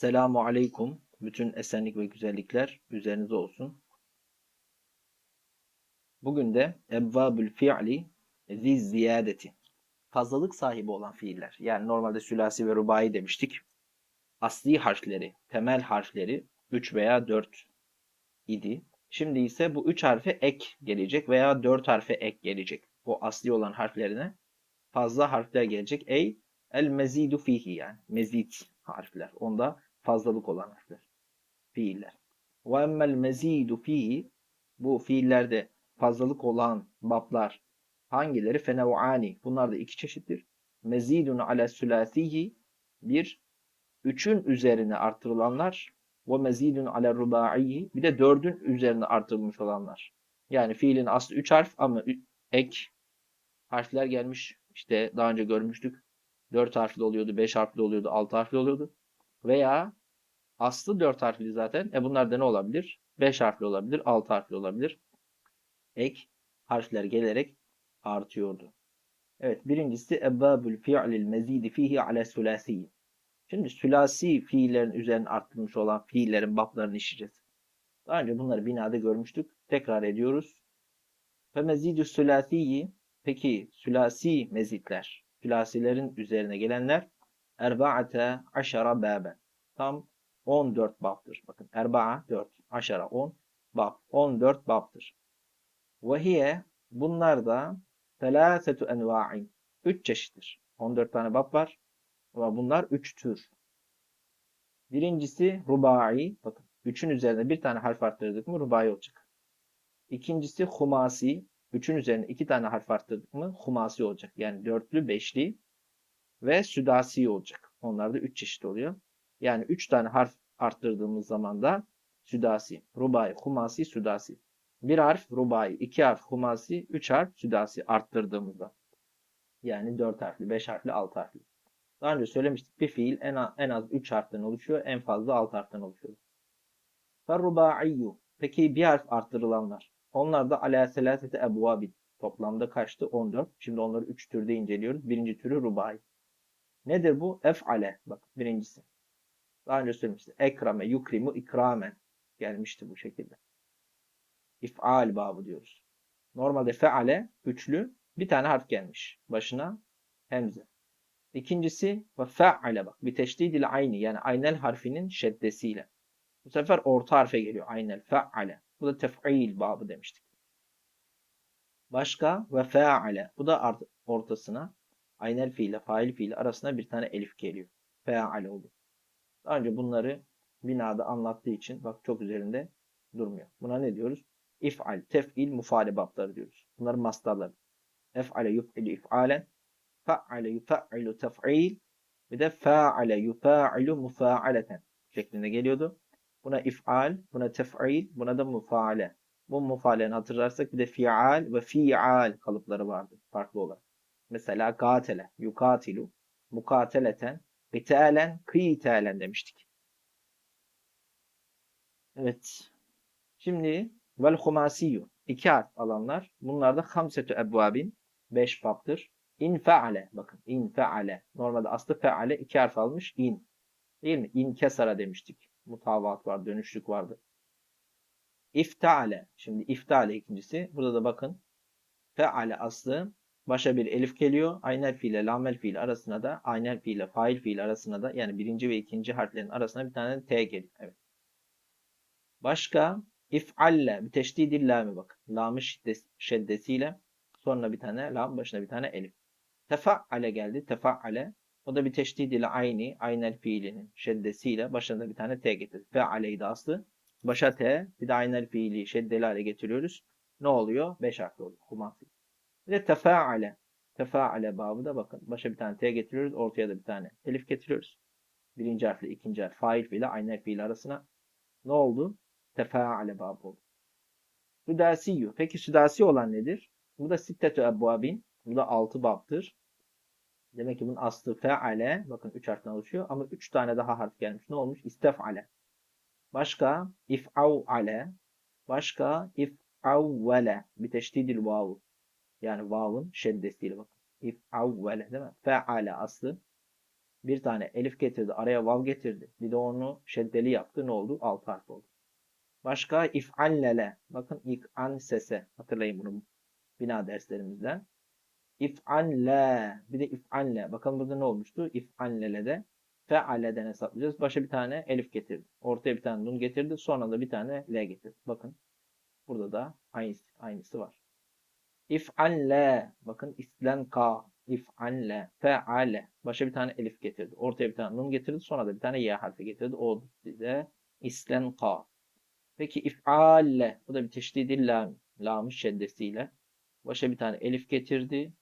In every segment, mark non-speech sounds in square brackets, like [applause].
Selamu aleykum. Bütün esenlik ve güzellikler üzerinize olsun. Bugün de ebvabül fi'li zi ziyadeti. Fazlalık sahibi olan fiiller. Yani normalde sülasi ve rubai demiştik. Asli harfleri, temel harfleri 3 veya 4 idi. Şimdi ise bu 3 harfe ek gelecek veya 4 harfe ek gelecek. O asli olan harflerine fazla harfler gelecek. Ey el mezidu fihi yani mezid harfler. Onda fazlalık olan harfler. Fiiller. Ve emmel mezidu fihi bu fiillerde fazlalık olan bablar hangileri? Fenev'ani. Bunlar da iki çeşittir. Mezidun ala sülasihi bir üçün üzerine artırılanlar ve mezidun ala rubaihi bir de dördün üzerine artırılmış olanlar. Yani fiilin aslı üç harf ama ek harfler gelmiş. İşte daha önce görmüştük. Dört harfli oluyordu, beş harfli oluyordu, altı harfli oluyordu. Veya aslı dört harfli zaten. E bunlar da ne olabilir? Beş harfli olabilir, altı harfli olabilir. Ek harfler gelerek artıyordu. Evet birincisi ebbabül fi'lil mezidi fihi ala sülasi. Şimdi sülasi fiillerin üzerine arttırılmış olan fiillerin bablarını işleyeceğiz. Daha önce bunları binada görmüştük. Tekrar ediyoruz. Ve mezidü sülasiyi peki sülasi mezitler, sülasilerin üzerine gelenler erba'ate aşara baben. Tam 14 babdır. Bakın erba'a 4, aşara 10, bab 14 babdır. Ve hiye bunlar da felâsetu enva'in. 3 çeşittir. 14 tane bab var. Ama bunlar 3 tür. Birincisi rubai. Bakın 3'ün üzerine bir tane harf arttırdık mı rubai olacak. İkincisi humasi. 3'ün üzerine 2 tane harf arttırdık mı humasi olacak. Yani dörtlü, beşli ve südasi olacak. Onlar da 3 çeşit oluyor. Yani 3 tane harf arttırdığımız zaman da südasi, rubai, humasi, südasi. Bir harf rubai, iki harf humasi, üç harf südasi arttırdığımızda. Yani 4 harfli, 5 harfli, 6 harfli. Daha önce söylemiştik bir fiil en az, en az 3 harften oluşuyor, en fazla 6 harften oluşuyor. Ferruba'iyyu. Peki bir harf arttırılanlar. Onlar da ala selasete ebvabin. Toplamda kaçtı? 14. Şimdi onları 3 türde inceliyoruz. Birinci türü rubai. Nedir bu? Ef'ale. Bak birincisi. Daha önce söylemiştim. Ekrame, yukrimu, ikramen gelmişti bu şekilde. İf'al babı diyoruz. Normalde feale üçlü bir tane harf gelmiş. Başına hemze. İkincisi ve fe'ale bak. Bir teşdidil aynı yani aynel harfinin şeddesiyle. Bu sefer orta harfe geliyor. Aynel fe'ale. Bu da tef'il babı demiştik. Başka ve fe'ale. Bu da ortasına aynel fiile, fail fiile arasına bir tane elif geliyor. Fe'ale oldu. Daha önce bunları binada anlattığı için bak çok üzerinde durmuyor. Buna ne diyoruz? İf'al, tef'il, mufale babları diyoruz. Bunların mastarları. Ef'ale yuf'ilu if'alen, fa'ale yuf'ilu tef'il, bir de fa'ale yufa'ilu mufa'aleten şeklinde geliyordu. Buna if'al, buna tef'il, buna da mufa'ale. Bu mufa'leni hatırlarsak bir de fi'al ve fi'al kalıpları vardı farklı olarak. Mesela katele, yukatilu, mukateleten, Qitalen, kıytalen demiştik. Evet. Şimdi vel humasiyyu. iki harf alanlar. Bunlar da hamsetu ebvabin. Beş babdır. İn feale. Bakın in feale. Normalde aslı feale iki harf almış. in. Değil mi? İn kesara demiştik. Mutavat var, dönüşlük vardı. İftale. Şimdi iftale ikincisi. Burada da bakın. Feale aslı Başa bir elif geliyor. Aynel fiil ile lamel fiil arasına da aynel fiil ile fail fiil arasına da yani birinci ve ikinci harflerin arasına bir tane T geliyor. Evet. Başka if'alle bir teşdidil lami bak. Lamı şeddesiyle sonra bir tane lam başına bir tane elif. Tefa'ale geldi. Tefa'ale. O da bir teşdid ile aynı, aynel fiilinin şeddesiyle başına da bir tane T getirdi. Fe'aleydi aslı. Başa T, bir de aynel fiili şeddeli hale getiriyoruz. Ne oluyor? Beş harfli oluyor. Humasi. Bir de tefaale. Tefaale babı da bakın. Başa bir tane T getiriyoruz. Ortaya da bir tane elif getiriyoruz. Birinci harfle ikinci harf fail fiili aynel fiili arasına ne oldu? Tefaale babı oldu. Südasiyyü. Peki südasi olan nedir? Bu da sittetü ebvabin. Bu da altı babdır. Demek ki bunun aslı feale. Bakın üç harften oluşuyor. Ama üç tane daha harf gelmiş. Ne olmuş? İstefale. Başka if'avale. Başka if'avvele. Bir teşdidil vavu. Yani vav'ın şeddesiyle bakın. İf'avvele değil mi? Fe'ale aslı. Bir tane elif getirdi. Araya vav getirdi. Bir de onu şeddeli yaptı. Ne oldu? Alt harf oldu. Başka if'allele. Bakın ik'an sese. Hatırlayın bunu bina derslerimizden. İf'alle. Bir de if'alle. Bakın burada ne olmuştu? İf'allele'de fe'aleden hesaplayacağız. Başa bir tane elif getirdi. Ortaya bir tane nun getirdi. Sonra da bir tane l getirdi. Bakın. Burada da aynısı, aynısı var. İf'alle. Bakın islenka. İf'alle. Fe'ale. Başa bir tane elif getirdi. Ortaya bir tane nun getirdi. Sonra da bir tane y harfi getirdi. O size islenka. Peki if'alle. Bu da bir teşdidi lam. Lamı şeddesiyle. Başa bir tane elif getirdi.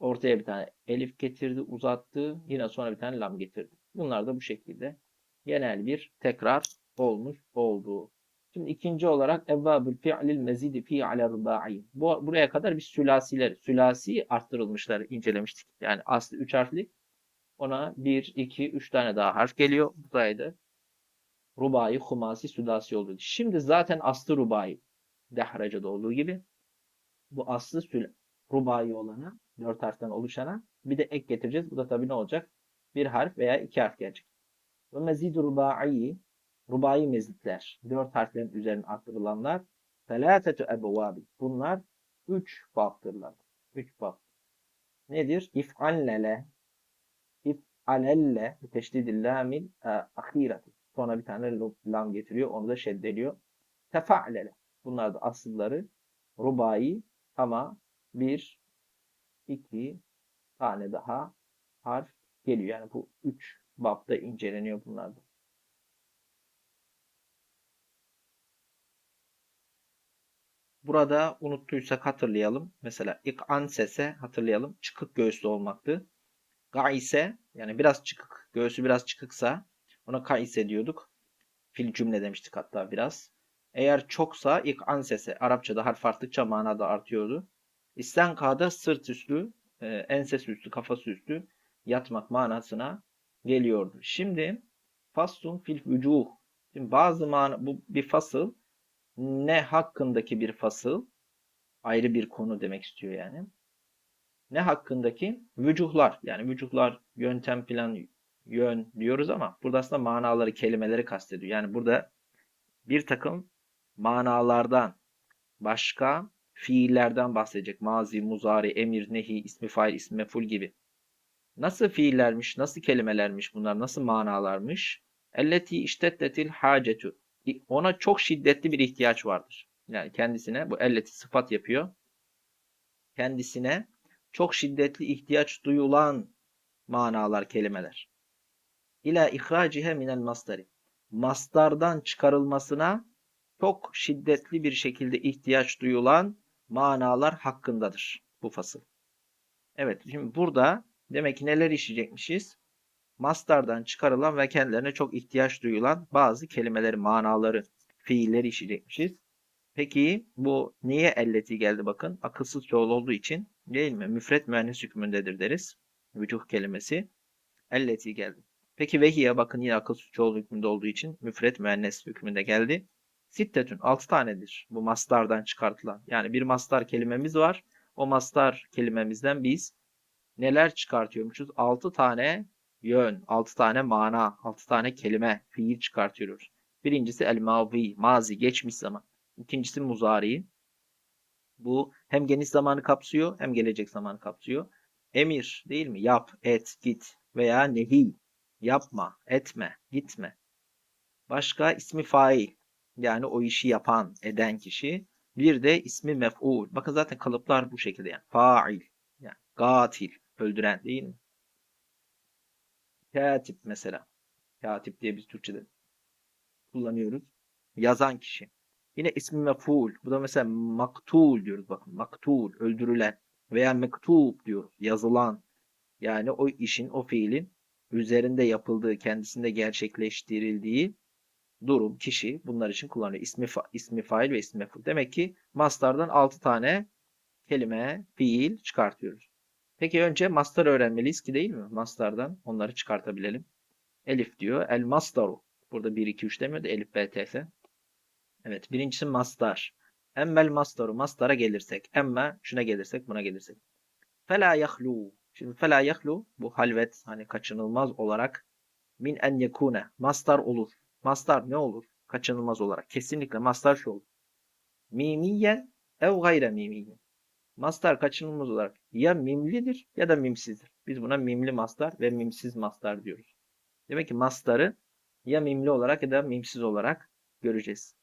Ortaya bir tane elif getirdi, uzattı. Yine sonra bir tane lam getirdi. Bunlar da bu şekilde genel bir tekrar olmuş oldu. Şimdi ikinci olarak evvabül fi'lil mezidi fi ala rıba'i. Bu, buraya kadar biz sülasiler, sülasi arttırılmışları incelemiştik. Yani aslı 3 harfli. Ona 1, 2, 3 tane daha harf geliyor. Bu sayede rubai, humasi, sülasi oldu. Şimdi zaten aslı rubai. Dehracada olduğu gibi. Bu aslı sül rubai olana, 4 harften oluşana bir de ek getireceğiz. Bu da tabii ne olacak? Bir harf veya iki harf gelecek. Ve mezidu rubai rubai mezitler. Dört harflerin üzerine arttırılanlar. Felâtetü ebevâbi. Bunlar üç baptırlar. Üç bab. Nedir? İf'allele İf'alelle teşdidil lamil e, ahireti. Sonra bir tane lam getiriyor. Onu da şeddeliyor. Tefa'lele. Bunlar da asılları rubai ama bir, iki tane daha harf geliyor. Yani bu üç bapta inceleniyor bunlarda. Burada unuttuysak hatırlayalım. Mesela ik'an sese hatırlayalım. Çıkık göğüslü olmaktı. Gaise yani biraz çıkık, göğsü biraz çıkıksa ona kaise diyorduk. Fil cümle demiştik hatta biraz. Eğer çoksa ik'an sese Arapçada harf arttıkça manada artıyordu. İstenka'da sırt üstü, e, enses üstü, kafası üstü yatmak manasına geliyordu. Şimdi faslun fil vücuh. Şimdi bazı mana bu bir fasıl ne hakkındaki bir fasıl ayrı bir konu demek istiyor yani. Ne hakkındaki vücuhlar yani vücuhlar yöntem plan yön diyoruz ama burada aslında manaları kelimeleri kastediyor. Yani burada bir takım manalardan başka fiillerden bahsedecek. Mazi, muzari, emir, nehi, ismi fail, ismi meful gibi. Nasıl fiillermiş, nasıl kelimelermiş bunlar, nasıl manalarmış? Elleti işteddetil hacetu. Ona çok şiddetli bir ihtiyaç vardır. Yani kendisine, bu elleti sıfat yapıyor. Kendisine çok şiddetli ihtiyaç duyulan manalar, kelimeler. İla ihracihe minel masdari. Mastardan çıkarılmasına çok şiddetli bir şekilde ihtiyaç duyulan manalar hakkındadır bu fasıl. Evet şimdi burada demek ki neler işleyecekmişiz? Mastardan çıkarılan ve kendilerine çok ihtiyaç duyulan bazı kelimeleri, manaları, fiilleri işleyecekmişiz. Peki bu niye elleti geldi bakın? Akılsız çoğul olduğu için değil mi? Müfret müennes hükmündedir deriz. Vücuh kelimesi. Elleti geldi. Peki vehiye bakın yine akılsız çoğul hükmünde olduğu için müfret müennes hükmünde geldi. Sittetün 6 tanedir bu mastardan çıkartılan. Yani bir mastar kelimemiz var. O mastar kelimemizden biz neler çıkartıyormuşuz? 6 tane yön, 6 tane mana, 6 tane kelime, fiil çıkartıyoruz. Birincisi el mavi, mazi, geçmiş zaman. İkincisi muzari. Bu hem geniş zamanı kapsıyor hem gelecek zamanı kapsıyor. Emir değil mi? Yap, et, git veya nehi. Yapma, etme, gitme. Başka ismi fail. Yani o işi yapan, eden kişi. Bir de ismi mef'ul. Bakın zaten kalıplar bu şekilde yani. Fail. Yani katil. Öldüren değil mi? Katip mesela. Katip diye biz Türkçe'de kullanıyoruz. Yazan kişi. Yine ismi mef'ul. Bu da mesela maktul diyoruz bakın. Maktul. Öldürülen. Veya mektub diyoruz. Yazılan. Yani o işin, o fiilin üzerinde yapıldığı, kendisinde gerçekleştirildiği durum, kişi bunlar için kullanılıyor. İsmi, fa ismi fail ve ismi mef'ul. Demek ki mastardan 6 tane kelime, fiil çıkartıyoruz. Peki önce mastar öğrenmeliyiz ki değil mi? Mastardan onları çıkartabilelim. Elif diyor. El mastaru. Burada 1, 2, 3 demiyor da elif, b, t, f. Evet birincisi mastar. Emmel mastaru. Mastara gelirsek. Emme şuna gelirsek buna gelirsek. Fela yahlu. Şimdi fela yahlu bu halvet hani kaçınılmaz olarak min en yekune mastar olur. Mastar ne olur? Kaçınılmaz olarak. Kesinlikle mastar şu olur. Mimiyen ev gayre mimiyen. Mastar kaçınılmaz olarak ya mimlidir ya da mimsizdir. Biz buna mimli mastar ve mimsiz mastar diyoruz. Demek ki mastarı ya mimli olarak ya da mimsiz olarak göreceğiz.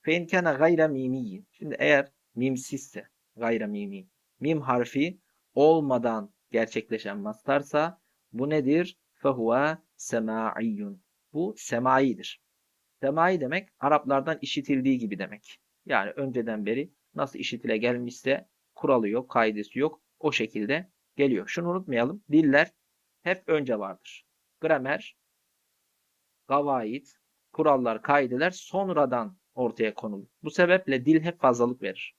Fe kana gayre mimiyyin. Şimdi eğer mimsizse gayre mimi. Mim harfi olmadan gerçekleşen mastarsa bu nedir? Fehuve sema'iyyun. Bu semaidir. Semai demek Araplardan işitildiği gibi demek. Yani önceden beri nasıl işitile gelmişse kuralı yok, kaidesi yok. O şekilde geliyor. Şunu unutmayalım. Diller hep önce vardır. Gramer, gavaid, kurallar, kaideler sonradan ortaya konulur. Bu sebeple dil hep fazlalık verir.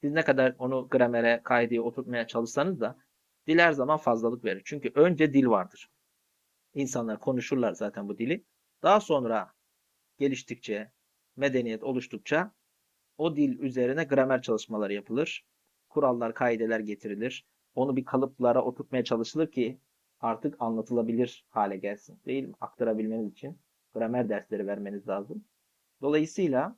Siz ne kadar onu gramere, kaideye oturtmaya çalışsanız da dil her zaman fazlalık verir. Çünkü önce dil vardır. İnsanlar konuşurlar zaten bu dili. Daha sonra geliştikçe, medeniyet oluştukça o dil üzerine gramer çalışmaları yapılır. Kurallar, kaideler getirilir. Onu bir kalıplara oturtmaya çalışılır ki artık anlatılabilir hale gelsin. Değil mi? Aktarabilmeniz için gramer dersleri vermeniz lazım. Dolayısıyla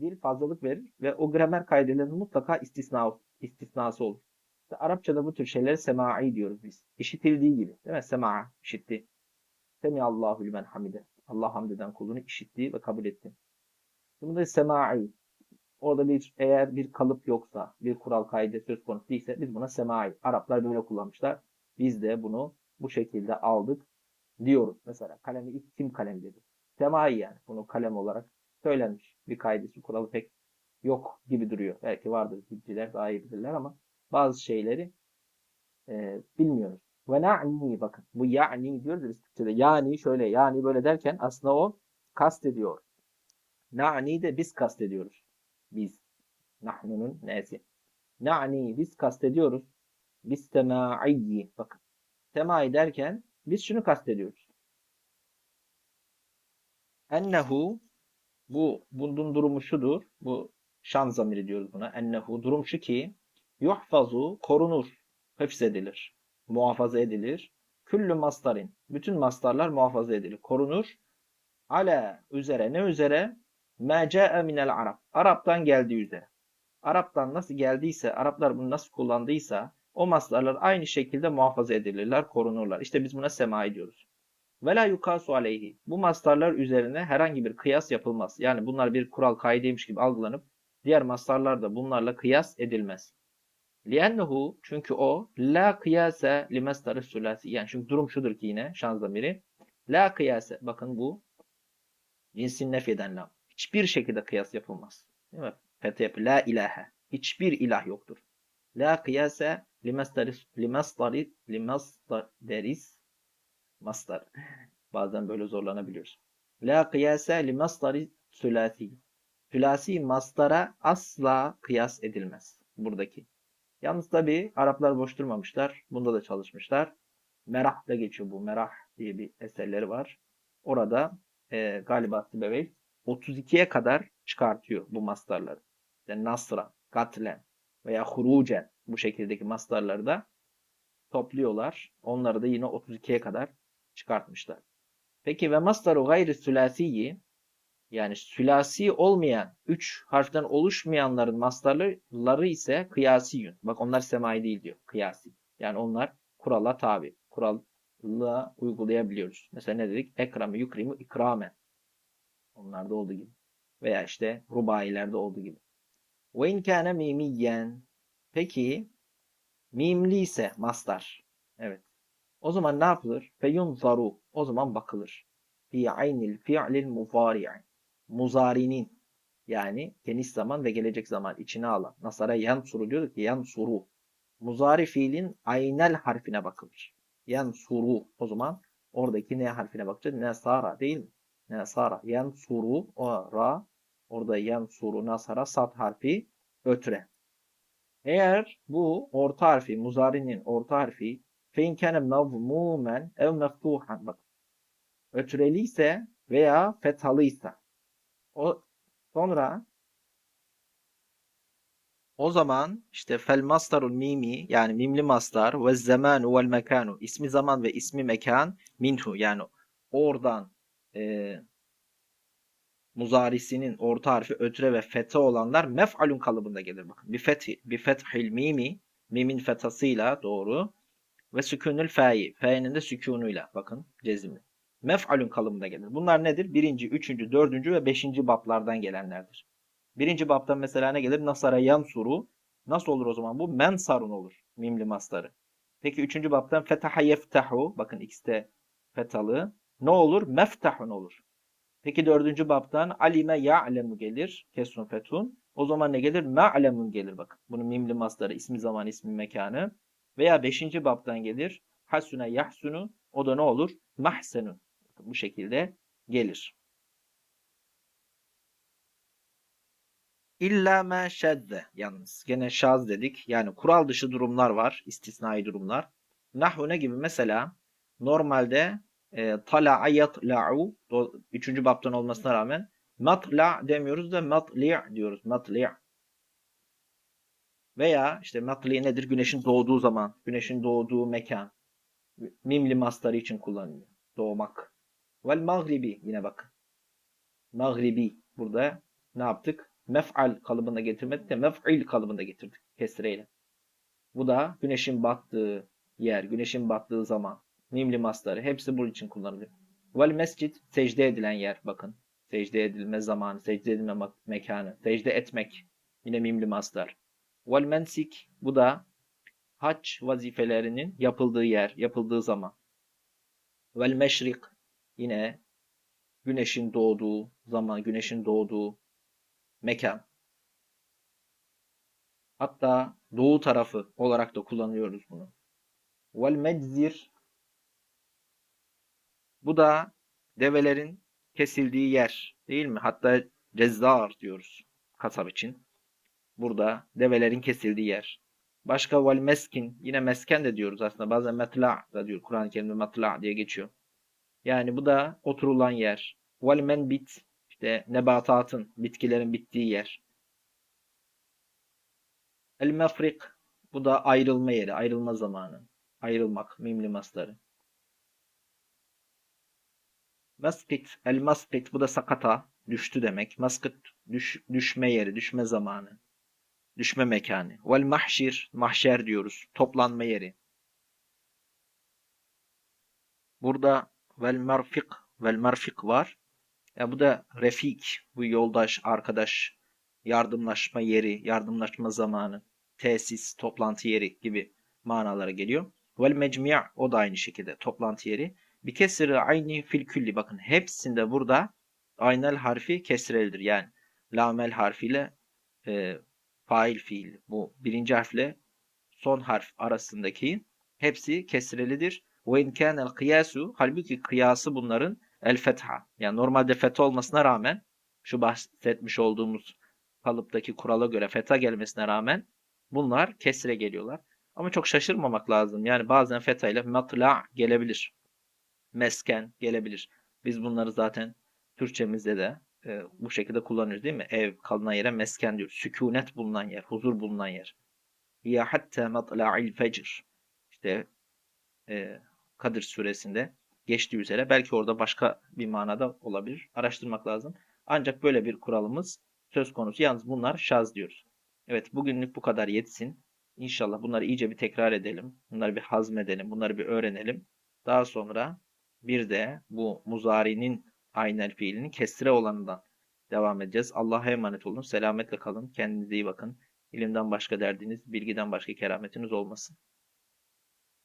dil fazlalık verir ve o gramer kaidelerinin mutlaka istisna, istisnası olur. İşte Arapçada bu tür şeylere semai diyoruz biz. İşitildiği gibi. Değil mi? Sema, işitti. Semiallahu limen hamide. Allah hamd eden kulunu işitti ve kabul etti. Bunu da semai. Orada bir eğer bir kalıp yoksa, bir kural kaide söz konusu değilse biz buna semai. Araplar böyle kullanmışlar. Biz de bunu bu şekilde aldık diyoruz. Mesela kalemi ilk kim kalem dedi? Semai yani. Bunu kalem olarak söylenmiş. Bir kaidesi kuralı pek yok gibi duruyor. Belki vardır bilgiler daha iyi bilirler ama bazı şeyleri e, bilmiyoruz. Ve na'ni bakın. Bu ya'ni diyoruz biz Türkçe'de. Yani şöyle yani böyle derken aslında o kastediyor. Na'ni de biz kastediyoruz. Biz. Nahnu'nun nesi. Na'ni biz kastediyoruz. Biz tema'iyyi. Bakın. Temai derken biz şunu kastediyoruz. Ennehu bu bunun durumu şudur. Bu şan zamiri diyoruz buna. Ennehu durum şu ki yuhfazu korunur. Hıfzedilir. Muhafaza edilir. Küllü mastarin. Bütün mastarlar muhafaza edilir. Korunur. Ale üzere. Ne üzere? Me ce'e minel Arap. Arap'tan geldiği üzere. Arap'tan nasıl geldiyse, Araplar bunu nasıl kullandıysa o mastarlar aynı şekilde muhafaza edilirler, korunurlar. İşte biz buna sema diyoruz. Ve la yukasu aleyhi. Bu mastarlar üzerine herhangi bir kıyas yapılmaz. Yani bunlar bir kural kaideymiş gibi algılanıp diğer mastarlar da bunlarla kıyas edilmez. Liennehu çünkü o la kıyase li mastarı sülasi. Yani çünkü durum şudur ki yine şan zamiri. La kıyase. Bakın bu cinsin nefyeden lam. Hiçbir şekilde kıyas yapılmaz. Değil mi? Fethe yapı. La ilahe. Hiçbir ilah yoktur. La kıyase li mastarı li mastarı li mastaris Mastar. [laughs] Bazen böyle zorlanabiliyoruz. La kıyase li masdari sülasi. Sülasi mastara asla kıyas edilmez. Buradaki. Yalnız tabi Araplar boş durmamışlar. Bunda da çalışmışlar. Merah da geçiyor bu. Merah diye bir eserleri var. Orada e, galiba Sibevey 32'ye kadar çıkartıyor bu mastarları. İşte nasra, katlen veya hurucen bu şekildeki mastarları da topluyorlar. Onları da yine 32'ye kadar çıkartmışlar. Peki ve masdaru gayri sülasiyi yani sülasi olmayan, üç harften oluşmayanların mastarları ise kıyasiyün. Bak onlar semai değil diyor. Kıyasi. Yani onlar kurala tabi. Kuralla uygulayabiliyoruz. Mesela ne dedik? Ekrame, yukrimu, ikrame. Onlarda olduğu gibi. Veya işte rubailerde olduğu gibi. Ve in kâne mimiyyen. Peki mimli ise mastar. Evet. O zaman ne yapılır? Feyunzaru. O zaman bakılır. Fi aynil fi'lil muzari'i. Muzarinin yani geniş zaman ve gelecek zaman içine alan. Nasara yansuru diyorduk ki yansuru. Muzari fiilin aynel harfine bakılır. Yansuru. O zaman oradaki ne harfine bakacağız? Nesara değil mi? Nesara. Yansuru. O ra. Orada yansuru nasara sat harfi ötre. Eğer bu orta harfi, muzarinin orta harfi Fein kâne mevmumen ev meftuhan. Bak. Ötreliyse veya fethalıysa. O sonra O zaman işte fel mastarul mimi yani mimli mastar ve zamanu vel mekanu ismi zaman ve ismi mekan minhu yani oradan e, muzarisinin orta harfi ötre ve fete olanlar mef'alun kalıbında gelir. Bakın bir fethi, bir fethil mimi mimin fetasıyla doğru ve sükûnül fe'yi fe'nin de sükûnuyla bakın cezimli. Mef'alun kalıbında gelir. Bunlar nedir? Birinci, üçüncü, dördüncü ve beşinci bablardan gelenlerdir. Birinci babdan mesela ne gelir? Nasara yansuru. Nasıl olur o zaman bu? Mensarun olur. Mimli mastarı. Peki üçüncü babdan fetaha yeftahu. Bakın ikisi de fetalı. Ne olur? Meftahun olur. Peki dördüncü babdan alime ya'lemu gelir. Kesun fetun. O zaman ne gelir? Ma'lemun gelir bakın. Bunun mimli mastarı ismi zaman ismi mekanı. Veya beşinci babdan gelir. Hasune yahsunu. O da ne olur? Mahsenun. Bu şekilde gelir. İlla ma şedde yalnız. Gene şaz dedik. Yani kural dışı durumlar var. istisnai durumlar. Nahu ne gibi? Mesela normalde e, tala'a yatla'u do- üçüncü baptan olmasına rağmen matla demiyoruz da matli' diyoruz. Matli' veya işte matli nedir? Güneşin doğduğu zaman, güneşin doğduğu mekan. Mimli mastarı için kullanılıyor. Doğmak. Vel magribi yine bak. Magribi burada ne yaptık? Mef'al kalıbında getirmedik de mef'il kalıbında getirdik kesreyle. Bu da güneşin battığı yer, güneşin battığı zaman, mimli masları hepsi bunun için kullanılıyor. Vel mescid secde edilen yer bakın. Secde edilme zamanı, secde edilme mekanı, secde etmek yine mimli maslar. Vel mensik bu da hac vazifelerinin yapıldığı yer, yapıldığı zaman. Vel meşrik yine güneşin doğduğu zaman, güneşin doğduğu mekan. Hatta doğu tarafı olarak da kullanıyoruz bunu. Vel meczir bu da develerin kesildiği yer değil mi? Hatta cezzar diyoruz kasap için. Burada develerin kesildiği yer. Başka vel meskin yine mesken de diyoruz aslında. Bazen metla da diyor. Kur'an-ı Kerim'de metla diye geçiyor. Yani bu da oturulan yer. Vel menbit işte nebatatın, bitkilerin bittiği yer. El mefrik bu da ayrılma yeri, ayrılma zamanı. Ayrılmak, mimli masları. Maskit, el maskit bu da sakata, düştü demek. Maskit düş, düşme yeri, düşme zamanı. Düşme mekanı. Vel mahşir, mahşer diyoruz. Toplanma yeri. Burada vel merfik, vel merfik var. Ya bu da refik, bu yoldaş, arkadaş, yardımlaşma yeri, yardımlaşma zamanı, tesis, toplantı yeri gibi manalara geliyor. Vel mecmi' o da aynı şekilde toplantı yeri. Bir kesri ayni fil külli. Bakın hepsinde burada aynel harfi kesrelidir. Yani lamel harfiyle e, fail fiil bu birinci harfle son harf arasındaki hepsi kesrelidir. Ve in kânel kıyasu halbuki kıyası bunların el fetha. Yani normalde fetha olmasına rağmen şu bahsetmiş olduğumuz kalıptaki kurala göre fetha gelmesine rağmen bunlar kesre geliyorlar. Ama çok şaşırmamak lazım. Yani bazen fetha ile matla gelebilir. Mesken gelebilir. Biz bunları zaten Türkçemizde de e, bu şekilde kullanıyoruz değil mi? Ev, kalınan yere mesken diyoruz. Sükunet bulunan yer, huzur bulunan yer. Ya hatta matla'il fecr. İşte e, Kadir suresinde geçtiği üzere belki orada başka bir manada olabilir. Araştırmak lazım. Ancak böyle bir kuralımız söz konusu. Yalnız bunlar şaz diyoruz. Evet bugünlük bu kadar yetsin. İnşallah bunları iyice bir tekrar edelim. Bunları bir hazmedelim. Bunları bir öğrenelim. Daha sonra bir de bu muzari'nin aynel fiilinin kesre olanından devam edeceğiz. Allah'a emanet olun. Selametle kalın. Kendinize iyi bakın. İlimden başka derdiniz, bilgiden başka kerametiniz olmasın.